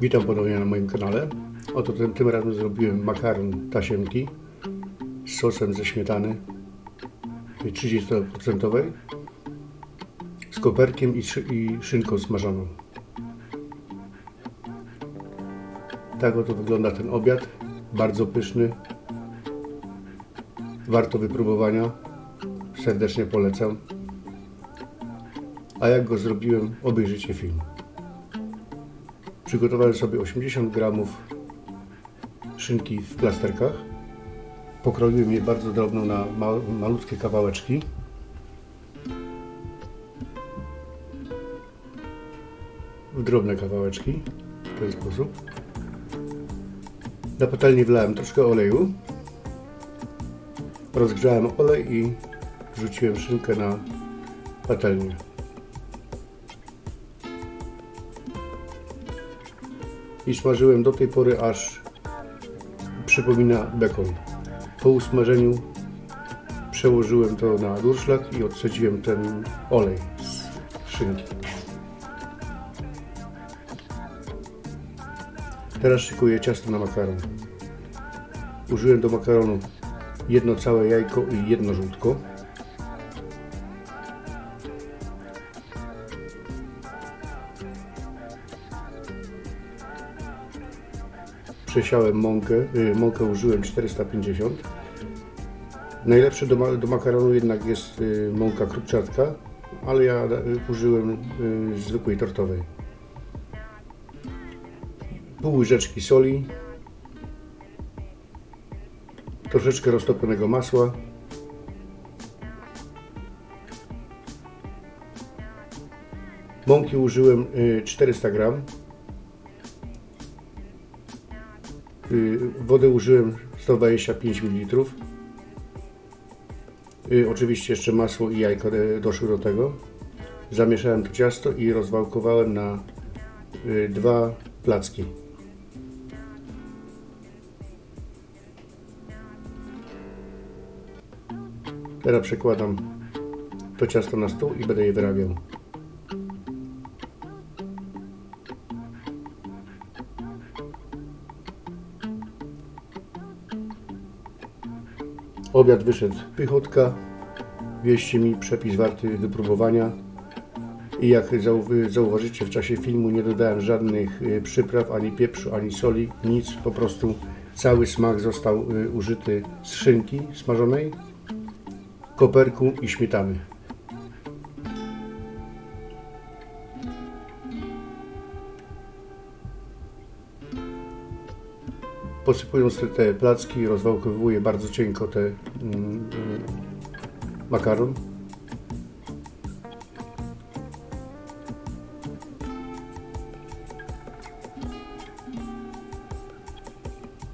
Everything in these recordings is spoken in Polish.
Witam ponownie na moim kanale. Oto tym, tym razem zrobiłem makaron tasiemki z sosem ze śmietany 30% z koperkiem i, i szynką smażoną. Tak oto wygląda ten obiad. Bardzo pyszny. Warto wypróbowania. Serdecznie polecam. A jak go zrobiłem, obejrzyjcie film. Przygotowałem sobie 80 gramów szynki w plasterkach. Pokroiłem je bardzo drobno na ma malutkie kawałeczki. W drobne kawałeczki w ten sposób. Na patelnię wlałem troszkę oleju. Rozgrzałem olej i wrzuciłem szynkę na patelnię. I smażyłem do tej pory, aż przypomina bekon. Po usmażeniu przełożyłem to na durszlak i odcedziłem ten olej z szynki. Teraz szykuję ciasto na makaron. Użyłem do makaronu jedno całe jajko i jedno żółtko. Przesiałem mąkę. y, Mąkę użyłem 450. Najlepsze do, do makaronu jednak jest y, mąka krupczatka, ale ja y, użyłem zwykłej tortowej. Pół łyżeczki soli, troszeczkę roztopionego masła, mąki użyłem y, 400 gram, Y, Wodę użyłem 125 ml. Y, Oczywiście jeszcze masło i jajko doszły do tego. Zamieszałem to ciasto i rozwałkowałem na y, dwa placki. Teraz przekładam to ciasto na stół i będę je wyrabiał. Obiad wyszedł pychotka. Wieście mi przepis warty wypróbowania. I jak zau- zauważycie w czasie filmu nie dodałem żadnych y, przypraw, ani pieprzu, ani soli, nic. Po prostu cały smak został y, użyty z szynki smażonej, koperku i śmietany. Posypując te, te placki, rozwałkowuję bardzo cienko te mm, mm, makaron.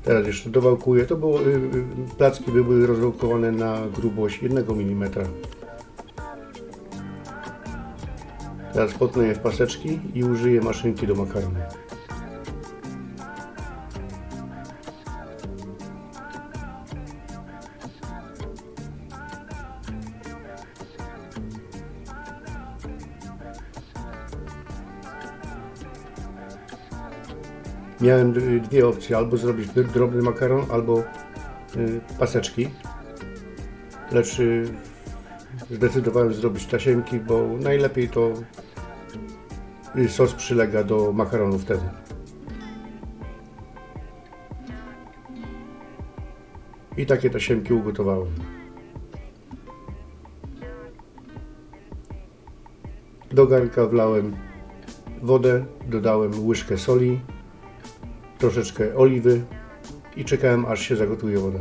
Teraz jeszcze dowałkuję. To było, y, y, placki były rozwałkowane na grubość 1 mm. Teraz potnę je w paseczki i użyję maszynki do makaronu. Miałem dwie opcje, albo zrobić drobny makaron, albo y, paseczki. Lecz y, zdecydowałem zrobić tasiemki, bo najlepiej to y, sos przylega do makaronu wtedy. I takie tasiemki ugotowałem. Do garnka wlałem wodę, dodałem łyżkę soli, troszeczkę oliwy i czekałem aż się zagotuje woda.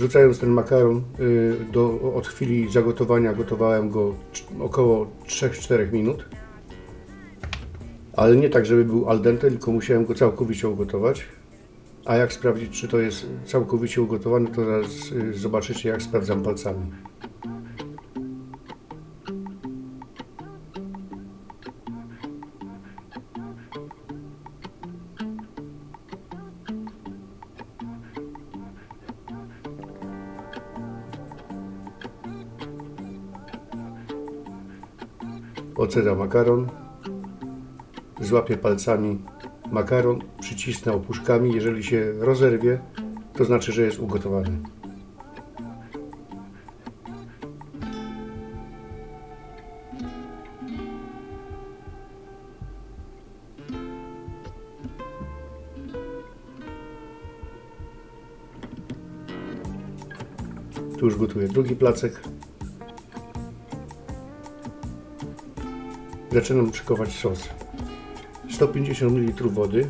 Rzucając ten makaron y, do, od chwili zagotowania, gotowałem go około 3-4 minut. Ale nie tak, żeby był al dente, tylko musiałem go całkowicie ugotować. A jak sprawdzić, czy to jest całkowicie ugotowany, to zaraz y, zobaczycie, jak sprawdzam palcami. Oceda makaron. Złapię palcami makaron, przycisnę opuszkami. Jeżeli się rozerwie, to znaczy, że jest ugotowany. Tu już gotuję drugi placek. Zaczynam szykować sos. 150 ml wody.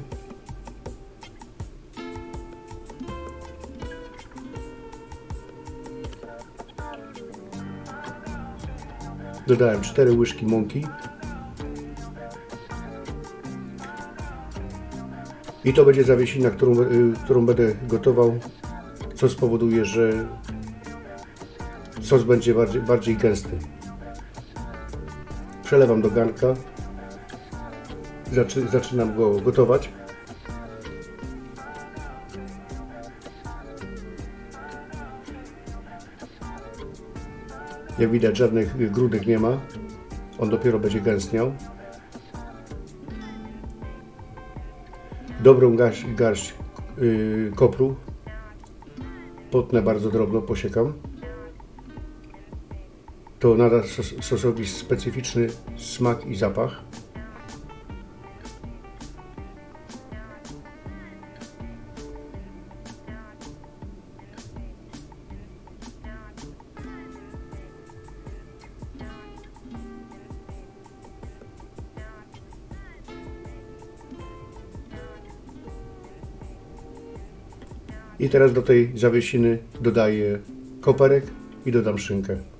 Dodałem 4 łyżki mąki. I to będzie zawiesina, którą, y, którą będę gotował, co spowoduje, że sos będzie bardziej, bardziej gęsty. Przelewam do garnka. Zaczy, zaczynam go gotować. Jak widać żadnych grudek nie ma. On dopiero będzie gęstniał. Dobrą garść, garść yy, kopru. Potnę bardzo drobno, posiekam. To nada sos, sosowi specyficzny smak i zapach. I teraz do tej zawiesiny dodaję koperek i dodam szynkę.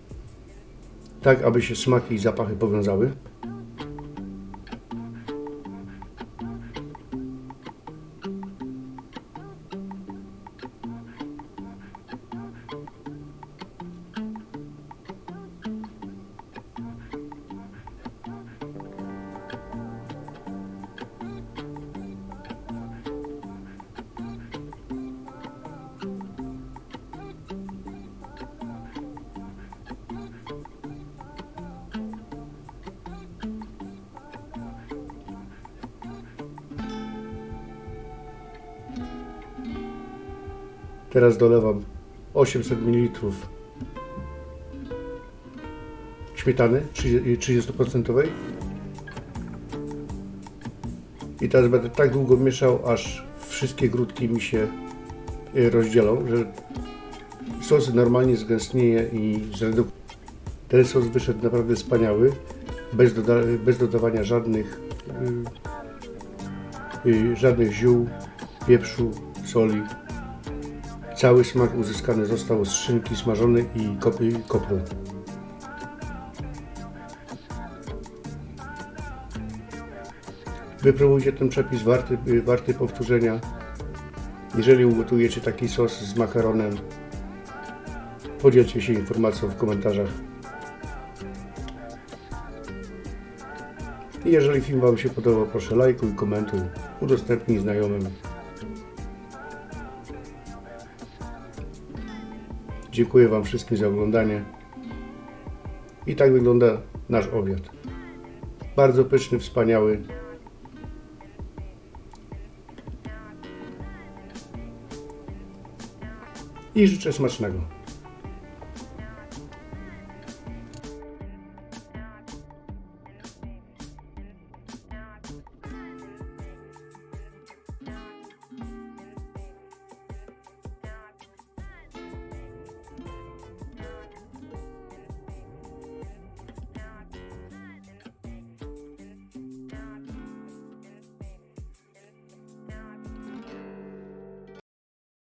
Tak, aby się smaki i zapachy powiązały. Teraz dolewam 800 ml śmietany 30%. I teraz będę tak długo mieszał, aż wszystkie grudki mi się y, rozdzielą, że sos normalnie zgęstnieje i zredukuje. Ten sos wyszedł naprawdę wspaniały, bez, doda bez dodawania żadnych, y, y, żadnych ziół, pieprzu, soli. Cały smak uzyskany został z szynki smażonej i kopru. Wypróbujcie ten przepis warty, warty powtórzenia. Jeżeli ugotujecie taki sos z makaronem, podzielcie się informacją w komentarzach. Jeżeli film Wam się podobał, proszę lajkuj, komentuj, udostępnij znajomym. Dziękuję Wam wszystkim za oglądanie. I tak wygląda nasz obiad. Bardzo pyszny, wspaniały. I życzę smacznego.